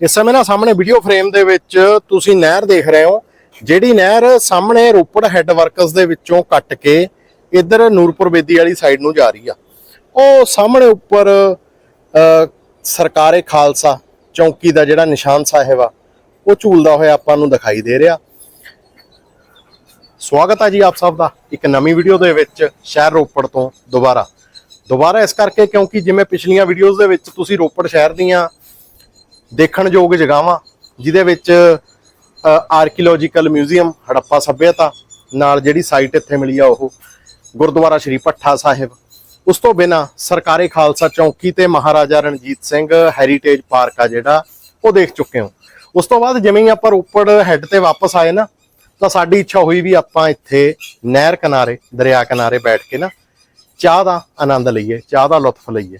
ਇਸ ਸਮੇਂ ਨਾ ਸਾਹਮਣੇ ਵੀਡੀਓ ਫਰੇਮ ਦੇ ਵਿੱਚ ਤੁਸੀਂ ਨਹਿਰ ਦੇਖ ਰਹੇ ਹੋ, ਜਿਹੜੀ ਨਹਿਰ ਸਾਹਮਣੇ ਰੋਪੜ ਹੈੱਡ ਵਰਕਸ ਦੇ ਵਿੱਚੋਂ ਕੱਟ ਕੇ ਇੱਧਰ ਨੂਰਪੁਰ ਬੇਦੀ ਵਾਲੀ ਸਾਈਡ ਨੂੰ ਜਾ ਰਹੀ ਆ। ਉਹ ਸਾਹਮਣੇ ਉੱਪਰ ਸਰਕਾਰੇ ਖਾਲਸਾ ਚੌਂਕੀ ਦਾ ਜਿਹੜਾ ਨਿਸ਼ਾਨ ਸਾਹਿਬ ਆ, ਉਹ ਝੂਲਦਾ ਹੋਇਆ ਆਪਾਂ ਨੂੰ ਦਿਖਾਈ ਦੇ ਰਿਹਾ। ਸਵਾਗਤ ਆ ਜੀ ਆਪ ਸਭ ਦਾ ਇੱਕ ਨਵੀਂ ਵੀਡੀਓ ਦੇ ਵਿੱਚ ਸ਼ਹਿਰ ਰੋਪੜ ਤੋਂ ਦੁਬਾਰਾ। ਦੁਬਾਰਾ ਇਸ ਕਰਕੇ ਕਿਉਂਕਿ ਜਿਵੇਂ ਪਿਛਲੀਆਂ ਵੀਡੀਓਜ਼ ਦੇ ਵਿੱਚ ਤੁਸੀਂ ਰੋਪੜ ਸ਼ਹਿਰ ਦੀਆਂ ਦੇਖਣਯੋਗ ਜਗ੍ਹਾਵਾਂ, ਜਿਹਦੇ ਵਿੱਚ ਆਰਕੀਓਲੋਜੀਕਲ ਮਿਊਜ਼ੀਅਮ ਹੜੱਪਾ ਸੱਭਿਅਤਾ ਨਾਲ ਜਿਹੜੀ ਸਾਈਟ ਇੱਥੇ ਮਿਲੀ ਆ ਉਹ, ਗੁਰਦੁਆਰਾ ਸ਼੍ਰੀ ਭੱਠਾ ਸਾਹਿਬ। ਉਸ ਤੋਂ ਬਿਨਾ ਸਰਕਾਰੀ ਖਾਲਸਾ ਚੌਂਕੀ ਤੇ ਮਹਾਰਾਜਾ ਰਣਜੀਤ ਸਿੰਘ ਹੈਰੀਟੇਜ ਪਾਰਕ ਆ ਜਿਹੜਾ, ਉਹ ਦੇਖ ਚੁੱਕੇ ਹੋ। ਉਸ ਤੋਂ ਬਾਅਦ ਜਿਵੇਂ ਹੀ ਆਪਾਂ ਰੋਪੜ ਹੈੱਡ ਤੇ ਵਾਪਸ ਆਏ ਨਾ, ਤਾਂ ਸਾਡੀ ਇੱਛਾ ਹੋਈ ਵੀ ਆਪਾਂ ਇੱਥੇ ਨਹਿਰ ਕਿਨਾਰੇ, ਦਰਿਆ ਕਿਨਾਰੇ ਬੈਠ ਕੇ ਨਾ, ਚਾਹ ਦਾ ਆਨੰਦ ਲਈਏ, ਚਾਹ ਦਾ ਲੁਤਫ ਲਈਏ।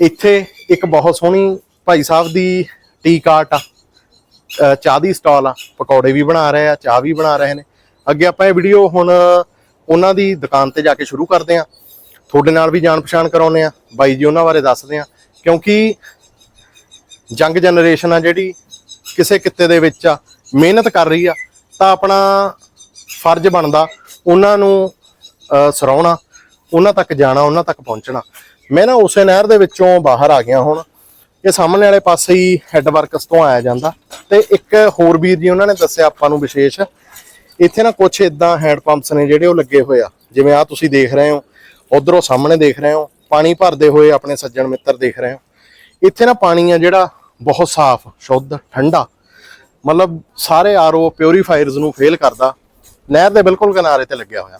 ਇੱਥੇ ਇੱਕ ਬਹੁਤ ਸੋਹਣੀ ਭਾਈ ਸਾਹਿਬ ਦੀ ਟੀ ਕਾਰਟ ਆ। ਚਾਹ ਦੀ ਸਟਾਲ ਆ। ਪਕੌੜੇ ਵੀ ਬਣਾ ਰਹੇ ਆ, ਚਾਹ ਵੀ ਬਣਾ ਰਹੇ ਨੇ। ਅੱਗੇ ਆਪਾਂ ਇਹ ਵੀਡੀਓ ਹੁਣ ਉਹਨਾਂ ਦੀ ਦੁਕਾਨ ਤੇ ਜਾ ਕੇ ਸ਼ੁਰੂ ਕਰਦੇ ਆ। ਤੁਹਾਡੇ ਨਾਲ ਵੀ ਜਾਣ ਪਛਾਣ ਕਰਾਉਨੇ ਆ। ਬਾਈ ਜੀ ਉਹਨਾਂ ਬਾਰੇ ਦੱਸਦੇ ਆ। ਕਿਉਂਕਿ ਯੰਗ ਜਨਰੇਸ਼ਨ ਆ ਜਿਹੜੀ ਕਿਸੇ ਕਿੱਤੇ ਦੇ ਵਿੱਚ ਆ, ਮਿਹਨਤ ਕਰ ਰਹੀ ਆ, ਤਾਂ ਆਪਣਾ ਫਰਜ਼ ਬਣਦਾ ਉਹਨਾਂ ਨੂੰ ਸਰਾਉਣਾ, ਉਹਨਾਂ ਤੱਕ ਜਾਣਾ, ਉਹਨਾਂ ਤੱਕ ਪਹੁੰਚਣਾ। ਮੈਂ ਨਾ ਉਸੇ ਨਹਿਰ ਦੇ ਵਿੱਚੋਂ ਬਾਹਰ ਆ ਗਿਆ ਹੁਣ। ਇਹ ਸਾਹਮਣੇ ਵਾਲੇ ਪਾਸੇ ਹੀ ਹੈੱਡ ਵਰਕਸ ਤੋਂ ਆਇਆ ਜਾਂਦਾ। ਤੇ ਇੱਕ ਹੋਰ ਵੀਰ ਜੀ ਉਹਨਾਂ ਨੇ ਦੱਸਿਆ ਆਪਾਂ ਨੂੰ ਵਿਸ਼ੇਸ਼। ਇੱਥੇ ਨਾ ਕੁਝ ਇਦਾਂ ਹੈਂਡ ਪੰਪਸ ਨੇ ਜਿਹੜੇ ਉਹ ਲੱਗੇ ਹੋਏ ਆ। ਜਿਵੇਂ ਆ ਤੁਸੀਂ ਦੇਖ ਰਹੇ ਹੋ, ਉਧਰੋਂ ਸਾਹਮਣੇ ਦੇਖ ਰਹੇ ਹੋ, ਪਾਣੀ ਭਰਦੇ ਹੋਏ ਆਪਣੇ ਸੱਜਣ ਮਿੱਤਰ ਦੇਖ ਰਹੇ ਹੋ। ਇੱਥੇ ਨਾ ਪਾਣੀ ਆ ਜਿਹੜਾ ਬਹੁਤ ਸਾਫ਼, ਸ਼ੁੱਧ, ਠੰਡਾ। ਮਤਲਬ ਸਾਰੇ ਆਰਓ ਪਿਉਰੀਫਾਇਰਸ ਨੂੰ ਫੇਲ ਕਰਦਾ। ਨਹਿਰ ਦੇ ਬਿਲਕੁਲ ਕਿਨਾਰੇ ਤੇ ਲੱਗਿਆ ਹੋਇਆ।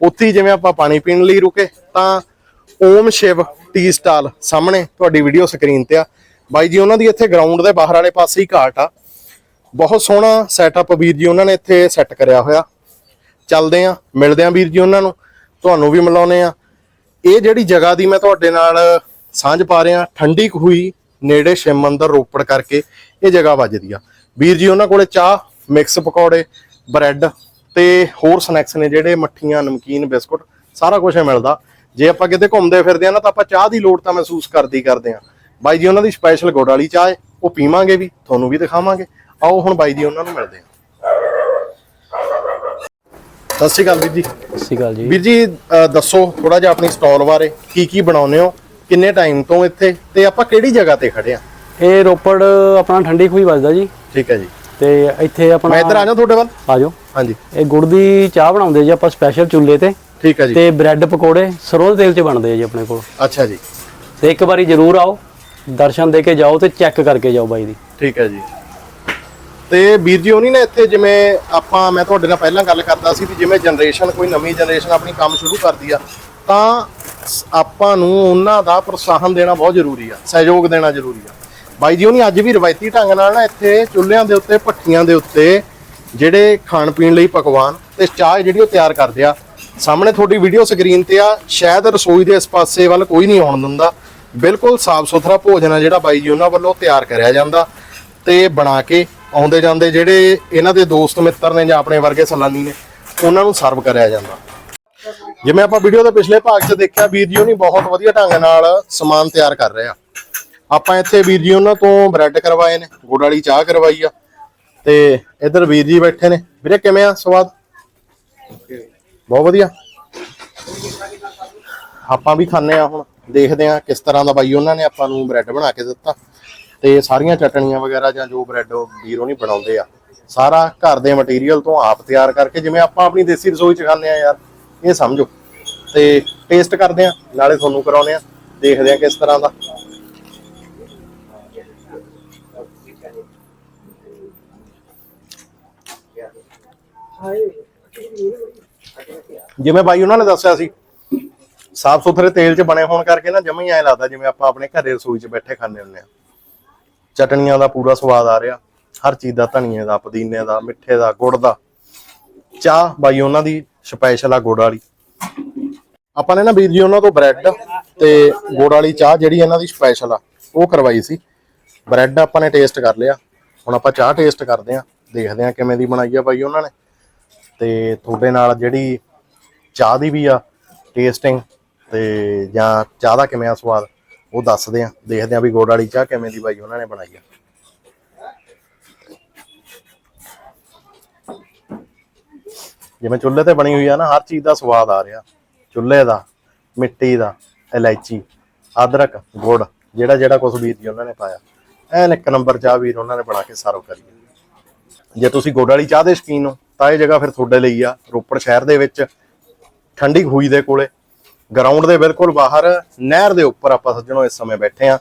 ਉੱਥੇ ਹੀ ਜਿਵੇਂ ਆਪਾਂ ਪਾਣੀ ਪੀਣ ਲਈ ਰੁਕੇ, ਤਾਂ ਓਮ ਸ਼ਿਵ ਟੀ ਸਟਾਲ ਸਾਹਮਣੇ ਤੁਹਾਡੀ ਵੀਡੀਓ ਸਕਰੀਨ ਤੇ ਆ। ਬਾਈ ਜੀ, ਉਹਨਾਂ ਦੀ ਇੱਥੇ ਗਰਾਊਂਡ ਦੇ ਬਾਹਰ ਵਾਲੇ ਪਾਸੇ ਹੀ ਘਾਟ ਆ। ਬਹੁਤ ਸੋਹਣਾ ਸੈਟਅਪ ਵੀਰ ਜੀ, ਉਹਨਾਂ ਨੇ ਇੱਥੇ ਸੈੱਟ ਕਰਿਆ ਹੋਇਆ। ਚੱਲਦੇ ਆ, ਮਿਲਦੇ ਆ ਵੀਰ ਜੀ ਉਹਨਾਂ ਨੂੰ। ਤੁਹਾਨੂੰ ਵੀ ਮਿਲਾਉਨੇ ਆ। ਇਹ ਜਿਹੜੀ ਜਗ੍ਹਾ ਦੀ ਮੈਂ ਤੁਹਾਡੇ ਨਾਲ ਸਾਂਝ ਪਾ ਰਿਹਾ, ਠੰਡੀ ਹੋਈ, ਨੇੜੇ ਸ਼ਿਵ ਮੰਦਰ ਰੋਪੜ ਕਰਕੇ, ਇਹ ਜਗ੍ਹਾ ਵੱਜਦੀ ਆ। ਵੀਰ ਜੀ, ਉਹਨਾਂ ਕੋਲੇ ਚਾਹ ਮਿਕਸ ਪਕੌੜੇ ਬ੍ਰੈਡ ਤੇ ਹੋਰ ਸਨੈਕਸ ਨੇ ਜਿਹੜੇ ਮੱਠੀਆਂ, ਨਮਕੀਨ, ਬਿਸਕੁਟ, ਸਾਰਾ ਕੁਝ ਮਿਲਦਾ। ਜੇ ਆਪਾਂ ਕਿਤੇ ਘੁੰਮਦੇ ਫਿਰਦੇ ਆ ਨਾ ਤਾਂ ਆਪਾਂ ਚਾਹ ਦੀ ਲੋੜ ਤਾਂ ਮਹਿਸੂਸ ਕਰਦੀ ਕਰਦੇ ਆ ਬਾਈ ਜੀ ਉਹਨਾਂ ਦੀ ਸਪੈਸ਼ਲ ਗੁੜ ਵਾਲੀ ਚਾਹ ਹੈ ਉਹ ਪੀਵਾਂਗੇ ਵੀ ਤੁਹਾਨੂੰ ਵੀ ਦਿਖਾਵਾਂਗੇ। ਆਓ ਹੁਣ ਬਾਈ ਜੀ ਉਹਨਾਂ ਨੂੰ ਮਿਲਦੇ ਆ ਸਤਿ ਸ਼੍ਰੀ ਅਕਾਲ ਵੀਰ ਜੀ। ਸਤਿ ਸ਼੍ਰੀ ਅਕਾਲ ਜੀ। ਵੀਰ ਜੀ ਦੱਸੋ ਥੋੜਾ ਜਿਹਾ ਆਪਣੀ ਸਟਾਲ ਬਾਰੇ ਕੀ ਕੀ ਬਣਾਉਂਦੇ ਹੋ ਕਿੰਨੇ ਟਾਈਮ ਤੋਂ ਇੱਥੇ ਤੇ ਆਪਾਂ ਕਿਹੜੀ ਜਗ੍ਹਾ ਤੇ ਖੜੇ ਆ ਇਹ ਰੋਪੜ ਆਪਣਾ ਠੰਡੀ ਖੂਹੀ ਵੱਜਦਾ ਜੀ। ਠੀਕ ਹੈ ਜੀ। ਤੇ ਇੱਥੇ ਆਪਣਾ ਮੈਂ ਇੱਧਰ ਆ ਜਾ ਤੁਹਾਡੇ ਵੱਲ? ਆ ਜਾਓ। ਹਾਂਜੀ। ਇਹ ਗੁੜ ਦੀ ਚਾਹ ਬਣਾਉਂਦੇ ਜੀ ਆਪਾਂ ਸਪੈਸ਼ਲ ਚੁੱਲ੍ਹੇ ਤੇ। ਠੀਕ ਹੈ ਜੀ। ਤੇ ਬ੍ਰੈਡ ਪਕੌੜੇ ਸਰੋਂ ਦੇ ਤੇਲ 'ਚ ਬਣਦੇ ਆ ਜੀ ਆਪਣੇ ਕੋਲ। ਅੱਛਾ ਜੀ। ਤੇ ਇੱਕ ਵਾਰੀ ਜ਼ਰੂਰ ਆਓ ਦਰਸ਼ਨ ਦੇ ਕੇ ਜਾਓ ਤੇ ਚੈੱਕ ਕਰਕੇ ਜਾਓ ਬਾਈ ਦੀ। ਠੀਕ ਹੈ ਜੀ। ਤੇ ਵੀਰ ਜੀ ਹੋਣੀ ਨੇ ਇੱਥੇ ਜਿਵੇਂ ਆਪਾਂ ਮੈਂ ਤੁਹਾਡੇ ਨਾਲ ਪਹਿਲਾਂ ਗੱਲ ਕਰਦਾ ਸੀ ਵੀ ਜਿਵੇਂ ਜਨਰੇਸ਼ਨ ਕੋਈ ਨਵੀਂ ਜਨਰੇਸ਼ਨ ਆਪਣੀ ਕੰਮ ਸ਼ੁਰੂ ਕਰਦੀ ਆ ਤਾਂ ਆਪਾਂ ਨੂੰ ਉਹਨਾਂ ਦਾ ਪ੍ਰੋਤਸਾਹਨ ਦੇਣਾ ਬਹੁਤ ਜ਼ਰੂਰੀ ਆ ਸਹਿਯੋਗ ਦੇਣਾ ਜ਼ਰੂਰੀ ਆ। ਬਾਈ ਜੀ ਹੋਣੀ ਅੱਜ ਵੀ ਰਵਾਇਤੀ ਢੰਗ ਨਾਲ ਨਾ ਇੱਥੇ ਚੁੱਲ੍ਹਿਆਂ ਦੇ ਉੱਤੇ ਭੱਠੀਆਂ ਦੇ ਉੱਤੇ ਜਿਹੜੇ ਖਾਣ ਪੀਣ ਲਈ ਪਕਵਾਨ ਤੇ ਚਾਹ ਜਿਹੜੀ ਉਹ ਤਿਆਰ ਕਰਦੇ ਆ ਸਾਹਮਣੇ ਤੁਹਾਡੀ ਵੀਡੀਓ ਸਕਰੀਨ ਤੇ ਆ। ਸ਼ਾਇਦ ਰਸੋਈ ਦੇ ਇਸ ਪਾਸੇ ਵੱਲ ਕੋਈ ਨਹੀਂ ਆਉਣ ਦਿੰਦਾ। ਬਿਲਕੁਲ ਸਾਫ਼ ਸੁਥਰਾ ਭੋਜਨ ਆ ਜਿਹੜਾ ਬਾਈ ਜੀ ਉਹਨਾਂ ਵੱਲੋਂ ਤਿਆਰ ਕਰਿਆ ਜਾਂਦਾ ਤੇ ਬਣਾ ਕੇ ਆਉਂਦੇ ਜਾਂਦੇ ਜਿਹੜੇ ਇਹਨਾਂ ਦੇ ਦੋਸਤ ਮਿੱਤਰ ਨੇ ਜਾਂ ਆਪਣੇ ਵਰਗੇ ਸਲਾਨੀ ਨੇ, ਉਹਨਾਂ ਨੂੰ ਸਰਵ ਕਰਿਆ ਜਾਂਦਾ। ਜਿਵੇਂ ਆਪਾਂ ਵੀਡੀਓ ਦੇ ਪਿਛਲੇ ਭਾਗ 'ਚ ਦੇਖਿਆ, ਵੀਰ ਜੀ ਉਹਨੀ ਬਹੁਤ ਵਧੀਆ ਢੰਗ ਨਾਲ ਸਮਾਨ ਤਿਆਰ ਕਰ ਰਹੇ ਆ। ਆਪਾਂ ਇੱਥੇ ਵੀਰ ਜੀ ਉਹਨਾਂ ਤੋਂ ਬ੍ਰੈਡ ਕਰਵਾਏ ਨੇ, ਗੁੜ ਵਾਲੀ ਚਾਹ ਕਰਵਾਈ ਆ ਤੇ ਇੱਧਰ ਵੀਰ ਜੀ ਬੈਠੇ ਨੇ। ਵੀਰੇ ਕਿਵੇਂ ਆ ਸਵਾਦ? ਬਹੁਤ ਵਧੀਆ। ਆਪਾਂ ਵੀ ਖਾਣੇ ਆ ਹੁਣ, ਦੇਖਦੇ ਆ ਕਿਸ ਤਰ੍ਹਾਂ ਦਾ ਬਾਈ ਉਹਨਾਂ ਨੇ ਆਪਾਂ ਨੂੰ ਬ੍ਰੈਡ ਬਣਾ ਕੇ ਦਿੱਤਾ। ਤੇ ਸਾਰੀਆਂ ਚਟਣੀਆਂ ਵਗੈਰਾ ਜਾਂ ਜੋ ਬ੍ਰੈਡ ਵੀਰ ਉਹਨੀ ਬਣਾਉਂਦੇ ਆ, ਸਾਰਾ ਘਰ ਦੇ ਮਟੀਰੀਅਲ ਤੋਂ ਆਪ ਤਿਆਰ ਕਰਕੇ, ਜਿਵੇਂ ਆਪਾਂ ਆਪਣੀ ਦੇਸੀ ਰਸੋਈ ਚ ਖਾਂਦੇ ਆ ਯਾਰ, ਇਹ ਸਮਝੋ। ਤੇ ਟੇਸਟ ਕਰਦੇ ਆ ਨਾਲੇ ਤੁਹਾਨੂੰ ਕਰਾਉਨੇ ਆ ਦੇਖਦੇ ਆ ਕਿਸ ਤਰ੍ਹਾਂ ਦਾ। ਜਿਵੇਂ ਬਾਈ ਉਹਨਾਂ ਨੇ ਦੱਸਿਆ ਸੀ, ਸਾਫ਼ ਸੁਥਰੇ ਤੇਲ 'ਚ ਬਣੇ ਹੋਣ ਕਰਕੇ ਨਾ ਜਮਾ ਹੀ ਐਂ ਲੱਗਦਾ ਜਿਵੇਂ ਆਪਾਂ ਆਪਣੇ ਘਰੇ ਰਸੋਈ 'ਚ ਬੈਠੇ ਖਾਂਦੇ ਹੁੰਦੇ ਆ ਚਟਣੀਆਂ ਦਾ ਪੂਰਾ ਸਵਾਦ ਆ ਰਿਹਾ, ਹਰ ਚੀਜ਼ ਦਾ ਧਨੀਏ ਦਾ, ਪੁਦੀਨੇ ਦਾ, ਮਿੱਠੇ ਦਾ, ਗੁੜ ਦਾ। ਚਾਹ ਬਾਈ ਉਹਨਾਂ ਦੀ ਸਪੈਸ਼ਲ ਆ ਗੁੜ ਵਾਲੀ। ਆਪਾਂ ਨੇ ਨਾ ਵੀਰ ਜੀ ਉਹਨਾਂ ਤੋਂ ਬ੍ਰੈਡ ਤੇ ਗੁੜ ਵਾਲੀ ਚਾਹ ਜਿਹੜੀ ਇਹਨਾਂ ਦੀ ਸਪੈਸ਼ਲ ਆ, ਉਹ ਕਰਵਾਈ ਸੀ। ਬ੍ਰੈਡ ਆਪਾਂ ਨੇ ਟੇਸਟ ਕਰ ਲਿਆ। ਹੁਣ ਆਪਾਂ ਚਾਹ ਟੇਸਟ ਕਰਦੇ ਆ ਦੇਖਦੇ ਆ ਕਿਵੇਂ ਦੀ ਬਣਾਈ ਆ ਬਾਈ ਉਹਨਾਂ ਨੇ। ਤੇ ਤੁਹਾਡੇ ਨਾਲ ਜਿਹੜੀ ਚਾਹ ਦੀ ਵੀ ਆ ਟੇਸਟਿੰਗ ਤੇ ਜਾਂ ਚਾਹ ਦਾ ਕਿਵੇਂ ਆ ਸਵਾਦ, ਉਹ ਦੱਸਦੇ ਆ। ਦੇਖਦੇ ਆ ਵੀ ਗੋੜ ਵਾਲੀ ਚਾਹ ਕਿਵੇਂ ਦੀ ਬਾਈ ਉਹਨਾਂ ਨੇ ਬਣਾਈ ਆ। ਜਿਵੇਂ ਚੁੱਲ੍ਹੇ ਤੇ ਬਣੀ ਹੋਈ ਆ ਨਾ, ਹਰ ਚੀਜ਼ ਦਾ ਸਵਾਦ ਆ ਰਿਹਾ। ਚੁੱਲ੍ਹੇ ਦਾ, ਮਿੱਟੀ ਦਾ, ਇਲਾਇਚੀ, ਅਦਰਕ, ਗੁੜ, ਜਿਹੜਾ ਜਿਹੜਾ ਕੁਝ ਵੀਰ ਜੀ ਉਹਨਾਂ ਨੇ ਪਾਇਆ। ਐਨ ਇੱਕ ਨੰਬਰ ਚਾਹ ਵੀਰ ਉਹਨਾਂ ਨੇ ਬਣਾ ਕੇ ਸਰਵ ਕਰੀ ਜੇ ਤੁਸੀਂ ਗੁੜ ਵਾਲੀ ਚਾਹ ਦੇ ਸ਼ਕੀਨ ਹੋ, ਤਾਂ ਇਹ ਜਗ੍ਹਾ ਫਿਰ ਤੁਹਾਡੇ ਲਈ ਆ, ਰੋਪੜ ਸ਼ਹਿਰ ਦੇ ਵਿੱਚ। ਠੰਡੀ ਖੂਹੀ ਦੇ ਕੋਲੇ। ਗਰਾਊਂਡ ਦੇ ਬਿਲਕੁਲ ਬਾਹਰ, ਨਹਿਰ ਦੇ ਉੱਪਰ ਆਪਾਂ ਸੱਜਣੋ ਇਸ ਸਮੇਂ ਬੈਠੇ ਆ।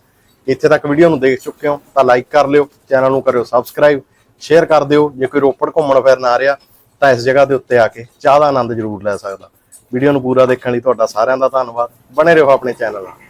ਇੱਥੇ ਤੱਕ ਵੀਡੀਓ ਨੂੰ ਦੇਖ ਚੁੱਕੇ ਹੋ ਤਾਂ ਲਾਈਕ ਕਰ ਲਿਓ ਚੈਨਲ ਨੂੰ ਕਰਿਓ ਸਬਸਕ੍ਰਾਈਬ ਸ਼ੇਅਰ ਕਰ ਦਿਓ। ਜੇ ਕੋਈ ਰੋਪੜ ਘੁੰਮਣ ਫਿਰਨ ਆ ਰਿਹਾ, ਤਾਂ ਇਸ ਜਗ੍ਹਾ ਦੇ ਉੱਤੇ ਆ ਕੇ ਚਾਹ ਦਾ ਆਨੰਦ ਜ਼ਰੂਰ ਲੈ ਸਕਦਾ। ਵੀਡੀਓ ਨੂੰ ਪੂਰਾ ਦੇਖਣ ਲਈ ਤੁਹਾਡਾ ਸਾਰਿਆਂ ਦਾ ਧੰਨਵਾਦ। ਬਣੇ ਰਹੋ ਆਪਣੇ ਚੈਨਲ ਨਾਲ।